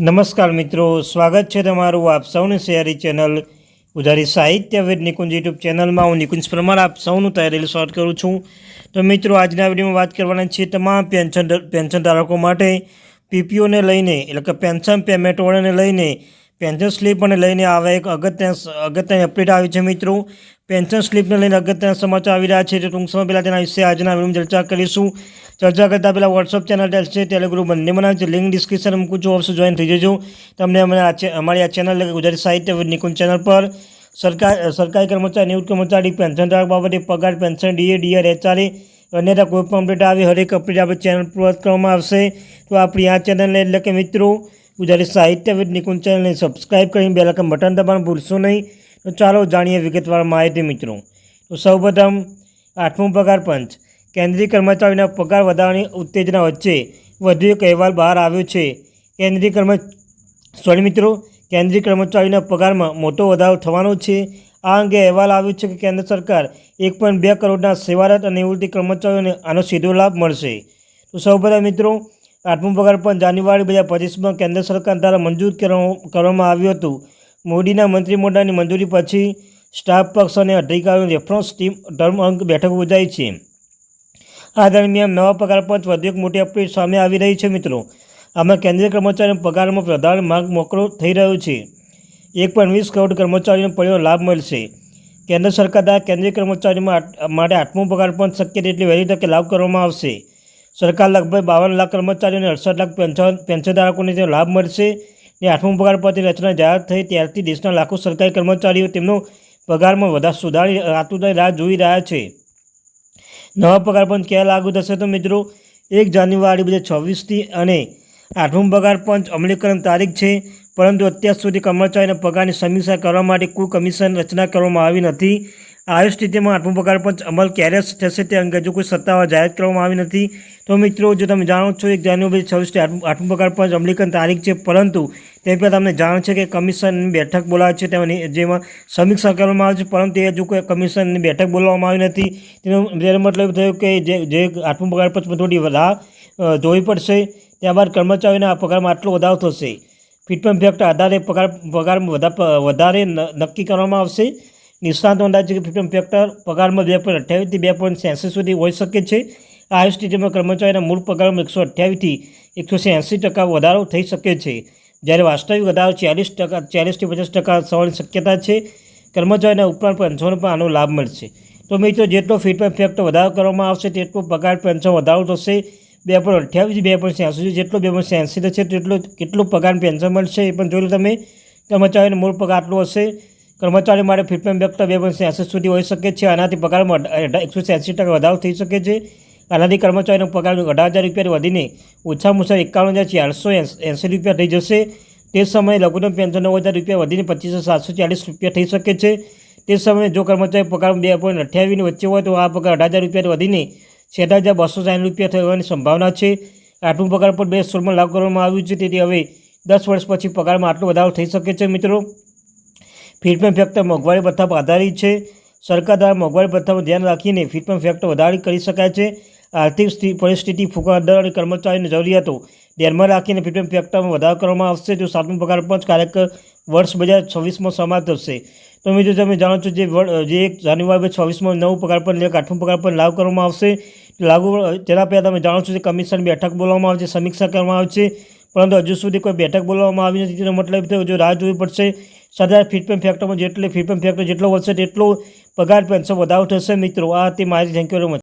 નમસ્કાર મિત્રો, સ્વાગત છે તમારું આપ સૌની શહેરી ચેનલ ઉધારી સાહિત્ય વેદ નિકુંજ યુટ્યુબ ચેનલમાં. હું નિકુંજ પરમાર, આપ સૌનું તૈયારી શોર્ટ કરું છું. તો મિત્રો, આજના વિડીયોમાં વાત કરવાના છે તમામ પેન્શન પેન્શન ધારકો માટે પીપીઓને લઈને, એટલે કે પેન્શન પેમેન્ટવાળાને લઈને પેન્શન સ્લીપને લઈને આવે એક અગત્ય અગત્યની અપડેટ આવી છે મિત્રો. પેન્શન સ્લીપને લઈને અગત્યના સમાચાર આવી રહ્યા છે. તો ટૂંક સમય પહેલાં તેના વિશે આજના વીડિયો ચર્ચા કરીશું. ચર્ચા કરતાં પહેલાં વોટ્સઅપ ચેનલ છે. ટેલિગ્રુપ બંને બનાવે છે. લિંક ડિસ્ક્રિપ્શન મૂકું છું. અવશ્ય જોઈન થઈ જજો. તમને અમને અમારી આ ચેનલ ગુજરાતી સાહિત્ય નિકુંજ ચેનલ પર સરકાર સરકારી કર્મચારી, નિવૃત્ત કર્મચારી પેન્શન ધારક બાબતે પગાર પેન્શન ડીએ ડીઆર એચઆરએ અન્યથા કોઈ પણ અપડેટ આવી, હરેક અપડેટ આપણે ચેનલ પર કરવામાં આવશે. તો આપણી આ ચેનલને એટલે કે મિત્રો ગુજરાતી સાહિત્ય વિદ નિકુંજ ચેનલને સબસ્ક્રાઇબ કરીને બે લાખ બટન દબાણ ભૂલશો નહીં. તો ચાલો જાણીએ વિગતવાર માહિતી મિત્રો. તો સૌપ્રથમ આઠમું પગાર પંચ. કેન્દ્રીય કર્મચારીના પગાર વધારવાની ઉત્તેજના વચ્ચે વધુ એક અહેવાલ બહાર આવ્યો છે. કેન્દ્રીય કર્મ સોરી મિત્રો, કેન્દ્રીય કર્મચારીના પગારમાં મોટો વધારો થવાનો છે. આ અંગે અહેવાલ આવ્યો છે કે કેન્દ્ર સરકાર એક પોઈન્ટ બે કરોડના સેવારત અને નિવૃત્તિ કર્મચારીઓને આનો સીધો લાભ મળશે. તો સૌપ્રથમ મિત્રો આઠમું પગાર પણ જાન્યુઆરી બે હજાર પચીસમાં કેન્દ્ર સરકાર દ્વારા મંજૂર કરવા- કરવામાં આવ્યું હતું. મોદીના મંત્રીમંડળની મંજૂરી પછી સ્ટાફ પક્ષ અને અધિકારીઓની રેફરન્સ ટીમ ધર્મ અંક બેઠક યોજાઈ છે. આ દરમિયાન નવા પગાર પંચ વધુ એક મોટી અપડેટ સામે આવી રહી છે મિત્રો. આમાં કેન્દ્રીય કર્મચારીઓના પગારમાં પ્રધાન માર્ગ મોકળો થઈ રહ્યો છે. એક પણ વીસ કરોડ કર્મચારીઓને પડ્યો લાભ મળશે. કેન્દ્ર સરકાર દ્વારા કેન્દ્રીય કર્મચારીમાં માટે આઠમું પગાર પણ શક્ય તેટલી વહેલી તકે લાભ કરવામાં આવશે. સરકાર લગભગ બાવન લાખ કર્મચારીઓને અડસઠ લાખ પેન્શન પેન્શનધારકોને તેનો લાભ મળશે. ને આઠમું પરથી રચના જાહેર થઈ ત્યારથી દેશના લાખો સરકારી કર્મચારીઓ તેમનો પગારમાં વધારે સુધારી આતુરતાની રાહ જોઈ રહ્યા છે. નવા પગાર પંચ ક્યાં લાગુ થશે તો મિત્રો, એક જાન્યુઆરી બે હજાર છવ્વીસથી અને આઠમું પગાર પંચ અમલીકરણ તારીખ છે. પરંતુ અત્યાર સુધી કર્મચારીના પગારની સમીક્ષા કરવા માટે કોઈ કમિશન રચના કરવામાં આવી નથી. આવી સ્થિતિમાં આઠમું પગાર પંચ અમલ ક્યારે થશે તે અંગે હજુ કોઈ સત્તાવાર જાહેર કરવામાં આવી નથી, તો મિત્રો જો તમે જાણો છો, એક જાન્યુઆરી છવ્વીસથી આઠમું પગાર પંચ અમલીકરણ તારીખ છે, પરંતુ તે પહેલાં તમને જાણ છે કે કમિશનની બેઠક બોલાવે છે, તેમાં જેમાં સમીક્ષા કરવામાં આવે છે, પરંતુ એ હજુ કોઈ કમિશનની બેઠક બોલાવવામાં આવી નથી, તેનો તેનો મતલબ થયો કે જે જે આઠમું પગાર પંચ થોડી રાહ જોવી પડશે, ત્યારબાદ કર્મચારીઓના પગારમાં આટલો વધારો થશે. ફિટમેન્ટ ફેક્ટર આધારે પગાર પગાર વધા વધારે નક્કી કરવામાં આવશે. નિષ્ણાતો અંદાજ છે કે ફિટમેન્ટ ફેક્ટર પગારમાં બે પોઈન્ટ અઠ્યાવીસથી બે પોઈન્ટ એંસી સુધી હોઈ શકે છે. આ સ્થિતિમાં કર્મચારીના મૂળ પગારમાં એકસો અઠ્યાવીસથી એકસો એંસી ટકા વધારો થઈ શકે છે. જ્યારે વાસ્તવિક વધારો ચાલીસ ટકા, ચાલીસથી પચાસ ટકા થવાની શક્યતા છે. કર્મચારીના ઉપરાંત પેન્શનો પણ આનો લાભ મળશે. તો મિત્રો, જેટલો ફિટમેન્ટ ફેક્ટર વધારો કરવામાં આવશે, તેટલો પગાર પેન્શન વધારો થશે. બે પોઈન્ટ અઠ્યાવીસ બે પોઈન્ટ એંસી જેટલો બે પોઈન્ટ એંસી થશે, તેટલો, કેટલો પગાર પેન્શન મળશે એ પણ લો તમે. કર્મચારીનો મૂળ પગાર આટલો હશે. કર્મચારી માટે ફિટમેન્ટ વ્યક્ત બે પોઈન્ટ એસી સુધી હોઈ શકે છે. આનાથી પગારમાં એકસો એંસી ટકા વધારો થઈ શકે છે. આનાથી કર્મચારીનો પગાર અઢાર હજાર રૂપિયા વધીને ઓછામાં ઓછા એકાવન હજાર ચારસો એંસી રૂપિયા થઈ જશે. તે સમયે લઘુત્તમ પેન્શન નવ હજાર રૂપિયા વધીને પચીસ સાતસો ચાલીસ રૂપિયા થઈ શકે છે. તે સમયે જો કર્મચારી પગાર બે પોઈન્ટ અઠ્યાવીસની વચ્ચે હોય તો આ પગાર અઢાર હજાર રૂપિયા વધીને છેદ હજાર બસો સાઠ રૂપિયા થવાની સંભાવના છે. આટલું પગાર પર બે સોળમાં લાગુ કરવામાં આવ્યું છે. તેથી હવે દસ વર્ષ પછી પગારમાં આટલો વધારો થઈ શકે છે મિત્રો. ફિટમેન્ટ ફેક્ટર મોંઘવારી ભથ્થા પર આધારિત છે. સરકાર દ્વારા મોંઘવારી ભથ્થામાં ધ્યાન રાખીને ફિટમેન્ટ ફેક્ટર વધારી કરી શકાય છે. આર્થિક સ્થિ- પરિસ્થિતિ ફૂંકા દર અને કર્મચારીની જરૂરિયાતો ધ્યાનમાં રાખીને ફિટમેન્ટ ફેક્ટરમાં વધારો કરવામાં આવશે. જો સાતમો પગાર પંચ કાર્યકર વર્ષ બે હજાર છવ્વીસમાં સમાપ્ત થશે. તો મિત્રો, તમે જાણો છો જે જે એક જાન્યુઆરી બે છવ્વીસમાં નવું પગાર પર લેખ આઠમું પગાર પર લાગુ કરવામાં આવશે. લાગુ તેના પહેલાં તમે જાણો છો કે કમિશન બેઠક બોલાવવામાં આવશે સમીક્ષા કરવામાં આવશે પરંતુ હજુ સુધી કોઈ બેઠક બોલાવવામાં આવી નથી. તેનો મતલબ જો રાહ જોવી પડશે સદા ફીટપેન ફેક્ટરમાં જેટલી ફીટપેન ફેક્ટર જેટલો વધશે તેટલો પગાર પેન્શન વધારો થશે મિત્રો. આ તે મારી થેન્ક યુ વેરી મચ